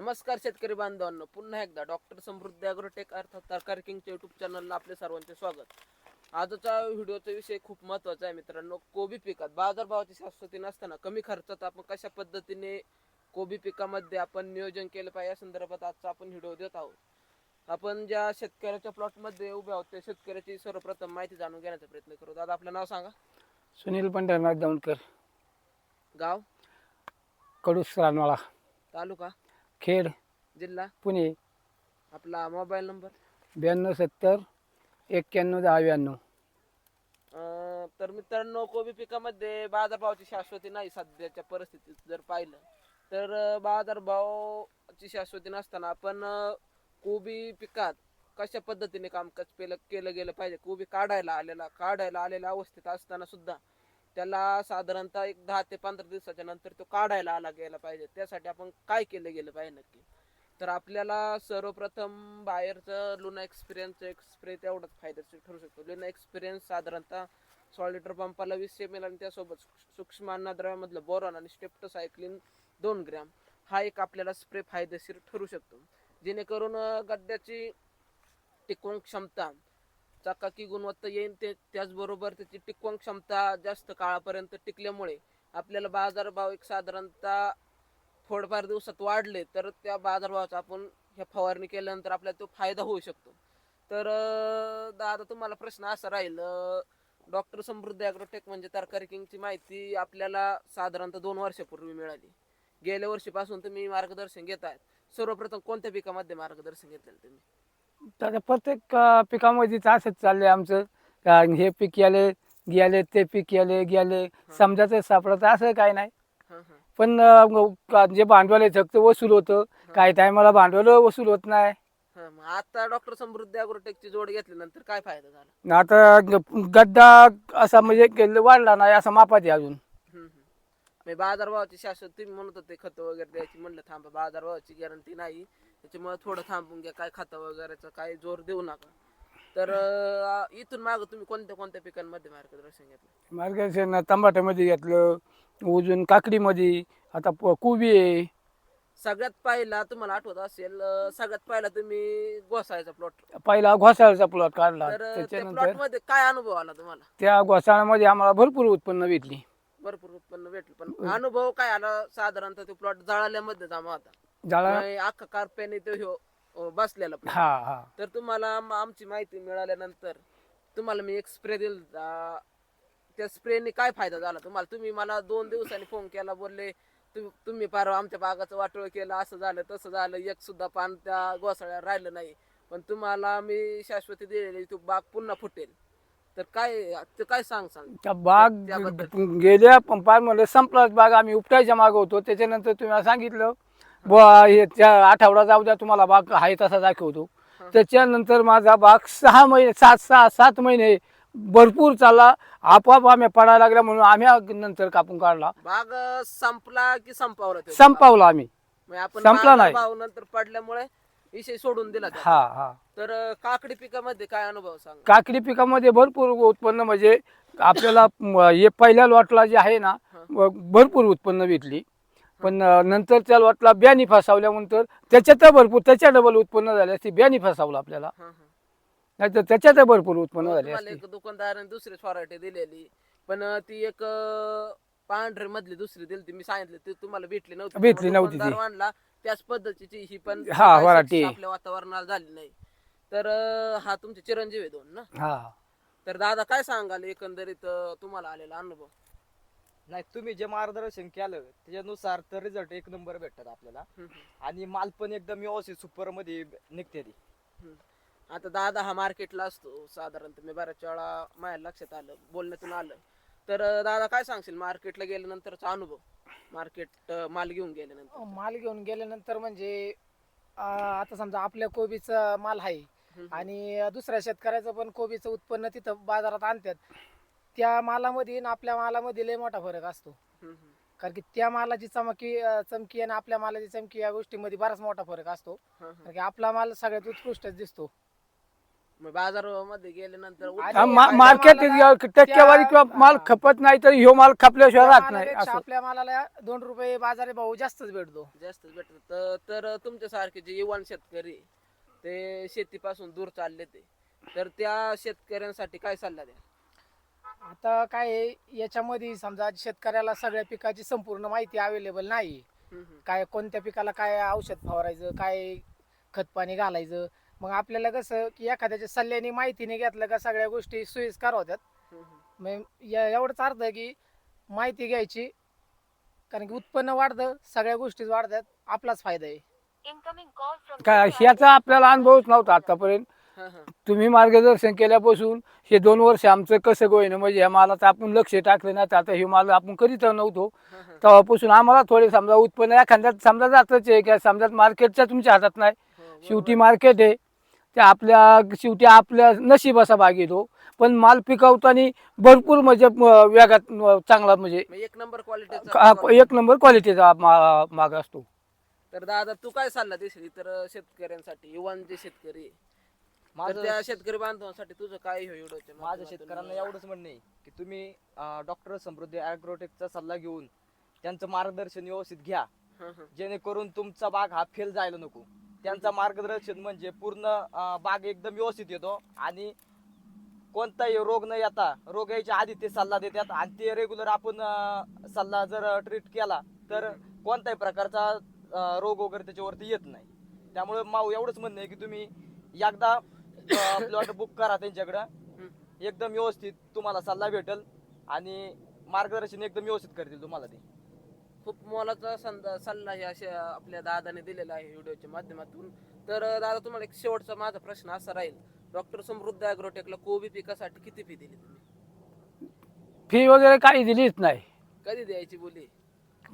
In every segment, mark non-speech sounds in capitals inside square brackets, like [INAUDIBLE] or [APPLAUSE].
नमस्कार शेतकरी बांधवांनो पुन्हा एकदा डॉक्टर समृद्धी अॅग्रोटेक अर्थात तरकारी किंगच्या युट्यूब चॅनलला आपले सर्वांचे स्वागत. आजचा व्हिडिओचा विषय खूप महत्त्वाचा आहे मित्रांनो कोबी पिकात. बाजारभावाची शाश्वती नसताना कमी खर्चात आपण कशा पद्धतीने कोबी पिकामध्ये आपण नियोजन केलं पाहिजे या संदर्भात आजचा आपण व्हिडिओ देत आहोत. आपण ज्या शेतकऱ्याच्या प्लॉटमध्ये उभे आहोत त्या शेतकऱ्याची सर्वप्रथम माहिती जाणून घेण्याचा प्रयत्न करू. दादा आपलं नाव सांगा. सुनील पंढरनाथ दौंडकर गाव? कडूस रानवाळा तालुका? खेड जिल्हा? पुणे. आपला मोबाईल नंबर? ब्याण्णव सत्तर एक्क्याण्णव दहा ब्याण्णव अं, तर मित्रांनो कोबी पिकामध्ये बाजारभावाची शाश्वती नाही सध्याच्या परिस्थितीत जर पाहिलं तर अं, बाजारभावाची शाश्वती नसताना आपण अं, कोबी पिकात कशा पद्धतीने कामकाज केलं केलं गेलं पाहिजे? कोबी काढायला आलेला काढायला आलेल्या अवस्थेत असताना सुद्धा त्याला साधारणतः एक दहा ते पंधरा दिवसाच्या नंतर तो काढायला आला गेला पाहिजे. त्यासाठी आपण काय केलं गेलं पाहिजे नक्की? तर आपल्याला सर्वप्रथम बाहेरचं लुना एक्सपिरियन्स एक स्प्रे तेवढाच फायद्याचं ठरू शकतो. लुना एक्सपिरियन्स साधारणतः सोळा लिटर पंपाला वीस एम एल आणि त्यासोबत सूक्ष्म अन्नद्रव्यामधलं बोरॉन आणि स्टेप्टोसायक्लिन दोन ग्रॅम हा एक आपल्याला स्प्रे फायदेशीर ठरू शकतो. जेणेकरून गड्ड्याची टिकवून क्षमता चकाकी गुणवत्ता येईल ते त्याचबरोबर त्याची टिकवण क्षमता जास्त काळापर्यंत टिकल्यामुळे आपल्याला बाजारभाव एक साधारणतः थोडफार दिवसात वाढले तर त्या बाजारभावाचा आपण ह्या फवारणी केल्यानंतर आपल्याला तो फायदा होऊ शकतो. तर दादा तुम्हाला प्रश्न असा राहील डॉक्टर समृद्धी ॲग्रोटेक म्हणजे तरकारी किंगची माहिती आपल्याला साधारणतः दोन वर्षापूर्वी मिळाली. गेल्या वर्षीपासून तुम्ही मार्गदर्शन घेत आहेत सर्वप्रथम कोणत्या पिकामध्ये मार्गदर्शन घेतलेलं तुम्ही? तर प्रत्येक पिकामध्ये असंच चाललंय आमचं. का हे पीक याले गेले ते पीक याले गेले समजायचं सापडत असं काय नाही. पण जे भांडवल आहे फक्त वसूल होतं. काही टायमाला भांडवल वसूल होत नाही. आता डॉक्टर समृद्धी अॅग्रोटेकची जोड घेतल्यानंतर काय फायदा झाला? आता गड्डा असा म्हणजे वाढला नाही असा मापात आहे अजून. म्हणजे बाजारभावाची शाश्वत तुम्ही म्हणत होते खतं वगैरे द्यायची म्हणलं थांबा बाजारभावाची गॅरंटी नाही. त्याच्यामुळे थोडं थांबून घ्या काय खतं वगैरेचं काय जोर देऊ नका. तर अं, इथून माग तुम्ही कोणत्या कोणत्या पिकांमध्ये मार्गदर्शन घेतलं? मार्गदर्शन टमाट्यामध्ये घेतलं अजून काकडीमध्ये आता प- कोबी आहे. सगळ्यात पहिला तुम्हाला आठवत असेल अं, सगळ्यात पहिला तुम्ही गोसायचा प्लॉट पहिला घोसाळ्याचा प्लॉट काढला. तर त्याच्यानंतर प्लॉटमध्ये काय अनुभव आला तुम्हाला? त्या घोसाळ्यामध्ये आम्हाला भरपूर उत्पन्न भेटली. भरपूर उत्पन्न भेटलं. पण अनुभव काय आला साधारणतः तो प्लॉट जळाल्यामध्ये जमा होता. झाला म्हणजे अख्खा कार्प्याने तो ह्यो, अं, बसलेला plot. हा हा. तर तुम्हाला आम- आमची माहिती मिळाल्यानंतर तुम्हाला मी एक स्प्रे दिला त्या स्प्रेने काय फायदा झाला तुम्हाला? तुम्ही मला दोन दिवसांनी फोन केला बोलले तु- तुम्ही परवा आमच्या बागाचं वाटोळ केलं असं झालं तसं झालं एक सुद्धा पान त्या गोसाळ्यात राहिलं नाही. पण तुम्हाला मी शाश्वती दिलेली तू बाग पुन्हा फुटेल. तर काय ते काय सांग सांग. त्या बाग त्याबद्दल. गेल्या पण पार म्हणलं संपलाच बाग आम्ही उपटायच्या मागं होतो. त्याच्यानंतर तुम्ही मला सांगितलं बुवा हे त्या आठवडा जाऊ द्या तुम्हाला बाग आहे तसा दाखवतो. त्याच्यानंतर माझा बाग सहा महिने सात सहा सात महिने भरपूर चालला. आपोआप आम्ही पडायला लागल्या म्हणून आम्ही नंतर कापून काढला. बाग संपला की संपवला तो? संपवला आम्ही. म्हणजे आपण संपला नाही. भाव नंतर पडल्यामुळे विषय सोडून दिला. हा हा. तर अं, काकडी पिकामध्ये काय अनुभव सांग काकडी पिकामध्ये भरपूर उत्पन्न म्हणजे आपल्याला म, हे पहिल्या लॉटला जे आहे ना भरपूर उत्पन्न भेटली. पण अ, नंतर त्या लॉटला बियाणी फसावल्यानंतर त्याच्यात भरपूर त्याच्या डबल उत्पन्न झाले असते बियाणी फसावलं आपल्याला. हं, हं. नाही तर त्याच्यात भरपूर उत्पन्न झाले तुम्हाला असते. एक दुकानदाराने दुसरी स्वराठी दिलेली पण अं, ती एक पांढरी मधली दुसरी दिली ती मी सांगितलं ती तुम्हाला भेटली नव्हती. भेटली नव्हती ती. दुकानदार आणला त्याच पद्धतीची ही पण हा, वराठी. आपल्या वातावरणाला झाली नाही. तर अं, हा तुमचे चिरंजीव आहे दोन ना? हा. तर दादा काय सांगाल एकंदरीत अं, तुम्हाला आलेला अनुभव? नाही तुम्ही जे मार्गदर्शन केलं त्याच्यानुसार तर रिझल्ट एक नंबर भेटतात आपल्याला. हम्म, हम्म, आणि माल पण एकदम व्यवस्थित सुपरमध्ये निघते ती. हम्म. आता दादा हा मार्केटला असतो साधारणतः मी बऱ्याच वेळा माझ्या लक्षात आलं बोलण्यातून आलं. तर अं, दादा काय सांगशील? मार्केटला गेल्यानंतरचा अनुभव? मार्केट माल घेऊन गेल्यानंतर. माल घेऊन गेल्यानंतर म्हणजे अं, आता समजा आपल्या कोबीचा माल आहे हम्म. आणि दुसऱ्या शेतकऱ्याचं पण कोबीचं उत्पन्न तिथं बाजारात आणतात. त्या मालामध्ये आणि आपल्या मालामध्ये लय मोठा फरक असतो. हम्म, हम्म. कारण की त्या मालाची चमकी अं, चमकी आणि आपल्या मालाची चमकी या गोष्टीमध्ये बराच मोठा फरक असतो. हं, हं. कारण की आपला माल सगळ्यात उत्कृष्टच दिसतो. मग बाजारामध्ये गेल्यानंतर हा, मा- मार्केट टक्केवारी किंवा माल. खपत नाही तर ह्यो माल खपल्याशिवाय राहत नाही मालापेक्षा असं. आपल्या मालाला दोन रुपये बाजारी भाऊ जास्तच भेटतो. जास्त भेटत. तर तर तुमच्यासारखे जे युवान शेतकरी ते शेतीपासून दूर चालले ते. तर त्या शेतकऱ्यांसाठी काय सल्ला द्या? आता काय आहे, याच्यामध्ये समजा शेतकऱ्याला सगळ्या पिकाची संपूर्ण माहिती अवेलेबल नाही. हम्म, हम्म. काय कोणत्या पिकाला काय औषध फवारायचं काय खत पाणी घालायचं मग आपल्याला कसं की एखाद्याच्या सल्ल्याने माहितीने घेतलं का सगळ्या गोष्टी सोयीस्कर होत्यात. मग या- एवढंच अर्थ आहे की माहिती घ्यायची कारण की उत्पन्न वाढतं सगळ्या गोष्टी वाढतात आपलाच फायदा आहे काय ह्याचा आपल्याला अनुभवच नव्हता आतापर्यंत हा, हा. तुम्ही मार्गदर्शन केल्यापासून हे दोन वर्ष आमचं कसं गोयनं म्हणजे ह्या मालाचं आपण लक्ष टाकलं ना तर आता हे माल आपण करीत नव्हतो हा, हा. तेव्हापासून आम्हाला थोडे समजा उत्पन्न एखाद्यात समजा जातच आहे की समजा मार्केटच्या तुमच्या हातात नाही हो, बरोबर. शेवटी मार्केट आहे ते आपल्या शेवटी आपल्या नशिबाचा भाग येतो पण माल पिकवताना भरपूर म्हणजे वेगात चांगला म्हणजे एक नंबर क्वालिटीचा का- एक नंबर क्वालिटीचा माग असतो. तर दादा तू काय सल्ला देशील इतर शेतकऱ्यांसाठी युवान जे शेतकरी आहे, तर माझं त्या शेतकरी बांधवांसाठी तुझं काय हो व्हिडिओच्या माझं शेतकऱ्यांना एवढंच म्हणणं आहे की तुम्ही डॉक्टर समृद्धी ॲग्रोटेकचा सल्ला घेऊन त्यांचं मार्गदर्शन व्यवस्थित घ्या. जेणेकरून तुमचा बाग हा फेल जायला नको. त्यांचं मार्गदर्शन म्हणजे पूर्ण बाग एकदम व्यवस्थित येतो. आणि कोणताही रोग न येता रोग यायच्या आधी ते सल्ला देतात. आणि ते रेग्युलर आपण सल्ला जर ट्रीट केला तर कोणत्याही प्रकारचा रोग वगैरे त्याच्यावरती येत नाही. त्यामुळे माऊ एवढंच म्हणणं आहे की तुम्ही एकदा प्लॉट बुक करा त्यांच्याकडं. एकदम व्यवस्थित तुम्हाला सल्ला भेटेल. आणि मार्गदर्शन एकदम व्यवस्थित करतील तुम्हाला ते. खूप मोलाचा संद- सल्ला हे अशा आपल्या दादाने दिलेला आहे व्हिडिओच्या माध्यमातून. तर दादा तुम्हाला एक शेवटचा माझा प्रश्न असा राहील. डॉक्टर समृद्ध अॅग्रोटेकला कोबी पिकासाठी किती फी दिली तुम्ही? फी वगैरे काही दिलीच नाही. कधी द्यायची बोली?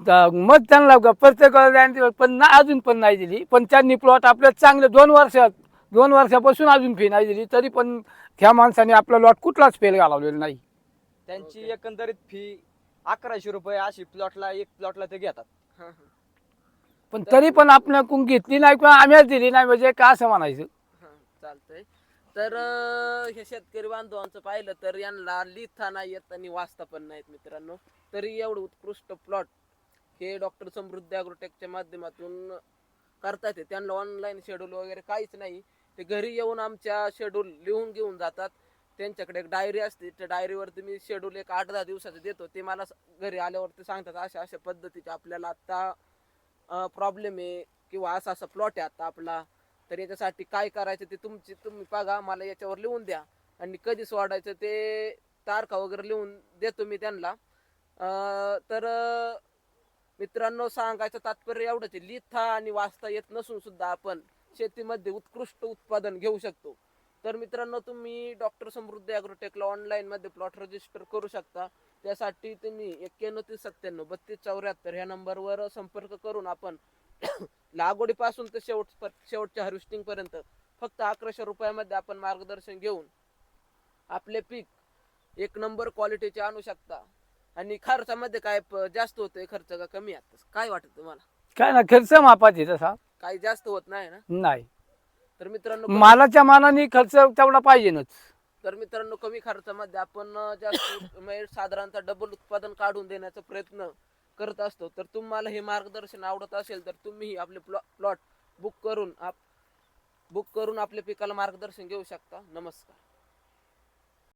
तर मग त्यांना ग- द्यायची पण ना अजून पण नाही दिली. पण त्यांनी प्लॉट आपल्या चांगले दोन वर्षात दोन वर्षापासून अजून फी नाही दिली. तरी पण ह्या माणसाने आपला लॉट कुठलाच फेल घालवलेला नाही. त्यांची. एकंदरीत फी अकराशे रुपये अशी प्लॉटला एक प्लॉटला ते घेतात. हा, हा, पण तरी पण आपल्याकडून घेतली नाही किंवा आम्हीच दिली नाही म्हणजे का असं म्हणायचं? हा, चालतंय. तर अं, हे शेतकरी बांधवांचं पाहिलं तर यांना लिहिता नाही येत आणि वाचता पण नाहीत मित्रांनो. तरी एवढं उत्कृष्ट प्लॉट हे डॉक्टर समृद्धी अॅग्रोटेकच्या माध्यमातून करतात आहे. त्यांना ऑनलाईन शेड्यूल वगैरे काहीच नाही. ते घरी येऊन आमच्या शेड्यूल लिहून घेऊन जातात. त्यांच्याकडे एक डायरी असते. त्या डायरीवरती मी शेड्यूल एक आठ दहा दिवसाचं देतो. ते मला स- घरी आल्यावरती सांगतात अशा अशा पद्धतीचे आपल्याला आत्ता प्रॉब्लेम आहे किंवा असा असा प्लॉट आहे आता आपला. तर याच्यासाठी काय करायचं ते तुमची तुम्ही बघा. मला याच्यावर लिहून द्या. आणि कधी सोडायचं ते तारखा वगैरे लिहून देतो मी त्यांना. अं, तर अं, मित्रांनो सांगायचं तात्पर्य एवढंच आहे. लिहिता आणि वाचता येत नसून सुद्धा आपण शेतीमध्ये उत्कृष्ट उत्पादन घेऊ शकतो. तर मित्रांनो तुम्ही डॉक्टर समृद्धी अॅग्रोटेकला ऑनलाईन मध्ये प्लॉट रजिस्टर करू शकता. त्यासाठी तुम्ही एक्क्याण्णव तीस सत्त्याण्णव बत्तीस चौऱ्याहत्तर ह्या नंबरवर संपर्क करून आपण [COUGHS] लागवडीपासून ते शेवट शेवटच्या हार्वेस्टिंग पर्यंत फक्त अकराशे रुपयामध्ये आपण मार्गदर्शन घेऊन आपले पीक एक नंबर क्वालिटीचे आणू शकता. आणि खर्चामध्ये काय जास्त होतोय खर्च का कमी आहे? काय वाटत तुम्हाला? काय ना खर्च मापाचे तसा काही जास्त होत नाही ना? नाही. तर मित्रांनो मालाच्या मानाने खर्च तेवढा पाहिजेनच. तर मित्रांनो कमी खर्चामध्ये आपण जास्त [LAUGHS] म्हणजे साधारणतः डबल उत्पादन काढून देण्याचा प्रयत्न करत असतो. तर तुम्हाला हे मार्गदर्शन आवडत असेल तर तुम्ही आपले प्लॉट बुक करून आप बुक करून आपल्या पिकाला मार्गदर्शन घेऊ शकता. नमस्कार.